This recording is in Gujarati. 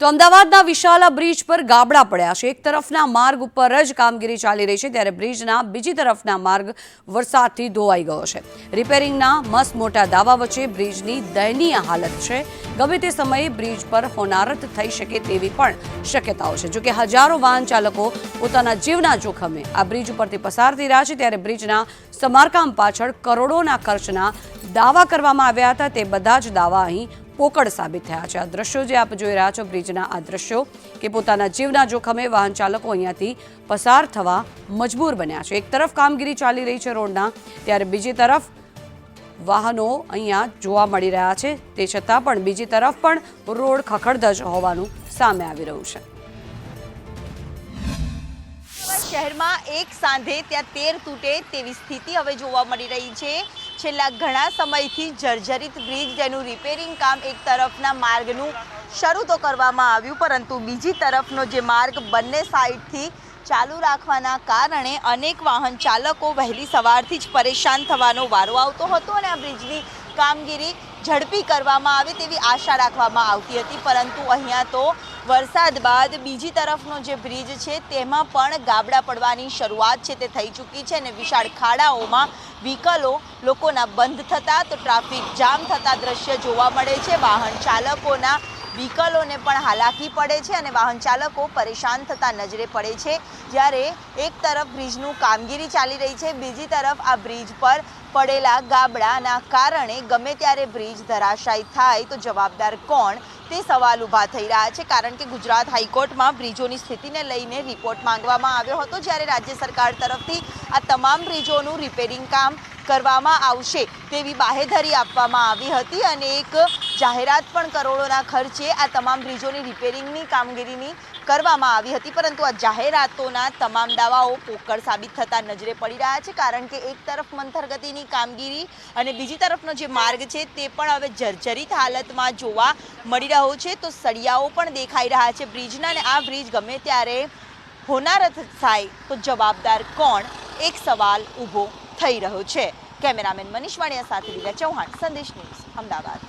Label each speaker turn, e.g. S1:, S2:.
S1: તો અમદાવાદના વિશાલા બ્રિજ પર ગાબડા પડ્યા છે. એક તરફના માર્ગ ઉપર જ કામગીરી ચાલી રહી છે, ત્યારે બ્રિજના બીજી તરફના માર્ગ વરસાદથી ધોવાઈ ગયો છે. રિપેરિંગના મસ્ત મોટા દાવા વચ્ચે બ્રિજની દયનીય હાલત છે. ગમે તે સમયે બ્રિજ પર હોનારત થઈ શકે તેવી પણ શક્યતાઓ છે. જોકે હજારો વાહન ચાલકો પોતાના જીવના જોખમે આ બ્રિજ ઉપરથી પસાર થઈ રહ્યા છે, ત્યારે બ્રિજના સમારકામ પાછળ કરોડોના ખર્ચના દાવા કરવામાં આવ્યા હતા. તે બધા જ દાવા અહીં પોકળ સાબિત થયા છે. આ દ્રશ્યો જે આપ જોઈ રહ્યા છો, બ્રિજના આ દ્રશ્યો કે પોતાના જીવના જોખમે વાહન ચાલકો અહીંયાથી પસાર થવા મજબૂર બન્યા છે. એક તરફ કામગીરી ચાલી રહી છે રોડના, ત્યારે બીજી તરફ વાહનો અહીંયા જોવા મળી રહ્યા છે. તે છતાં પણ બીજી તરફ પણ રોડ ખખડધજ હોવાનું સામે આવી રહ્યું છે.
S2: શહેરમાં એક સાંધે ત્યાં તેર તૂટે તેવી સ્થિતિ હવે જોવા મળી રહી છે. છેલ્લા ઘણા સમયથી જર્જરિત બ્રિજ જેનું રિપેરિંગ કામ એક તરફના માર્ગનું શરૂ તો કરવામાં આવ્યું, પરંતુ બીજી તરફનો જે માર્ગ બંને સાઈડથી ચાલુ રાખવાના કારણે અનેક વાહન ચાલકો વહેલી સવારથી જ પરેશાન થવાનો વારો આવતો હતો અને આ બ્રિજની કામગીરી ઝડપી કરવામાં આવે તેવી આશા રાખવામાં આવતી હતી, પરંતુ અહીંયા તો વરસાદ બાદ બીજી તરફનો જે બ્રિજ છે, તેમાં પણ ગાબડા પડવાની શરૂઆત છે, તે થઈ ચૂકી છે અને વિશાળ ખાડાઓમાં વ્હીકલો લોકોના બંધ થતા, તો ટ્રાફિક જામ થતા દ્રશ્ય જોવા મળે છે. વાહન ચાલકોના વ્હીકલોને પણ હાલાકી પડે છે અને વાહન ચાલકો પરેશાન થતા નજરે પડે છે. જ્યારે એક તરફ બ્રિજનું કામગીરી ચાલી રહી છે, બીજી તરફ આ બ્રિજ પર પડેલા ગાબડાના કારણે ગમે ત્યારે બ્રિજ ધરાશાયી થાય તો જવાબદાર કોણ? તે સવાલ ઊભા થઈ રહ્યા છે, કારણ કે ગુજરાત હાઈકોર્ટમાં બ્રિજોની સ્થિતિને લઈને રિપોર્ટ માંગવામાં આવ્યો હતો. જ્યારે રાજ્ય સરકાર તરફથી આ તમામ બ્રિજોનું રિપેરિંગ કામ કરવામાં આવશે તેવી બાહેધરી આપવામાં આવી હતી અને એક જાહેરાત પણ કરોડોના ખર્ચે આ તમામ બ્રિજોની રિપેરિંગની કામગીરીની કરવામાં આવી હતી, પરંતુ આ જાહેરાતોના તમામ દાવાઓ પોકળ સાબિત થતા નજરે પડી રહ્યા છે, કારણ કે એક તરફ મંથરગતિની કામગીરી અને બીજી તરફનો જે માર્ગ છે તે પણ હવે જર્જરિત હાલતમાં જોવા મળી રહ્યો છે, તો સળિયાઓ પણ દેખાઈ રહ્યા છે બ્રિજના અને આ બ્રિજ ગમે ત્યારે હોનારત થાય તો જવાબદાર કોણ? એક સવાલ ઊભો થઈ રહ્યો છે. કેમેરામેન મનીષ વાણિયા સાથે લીલા ચૌહાણ, સંદેશ ન્યૂઝ, અમદાવાદ.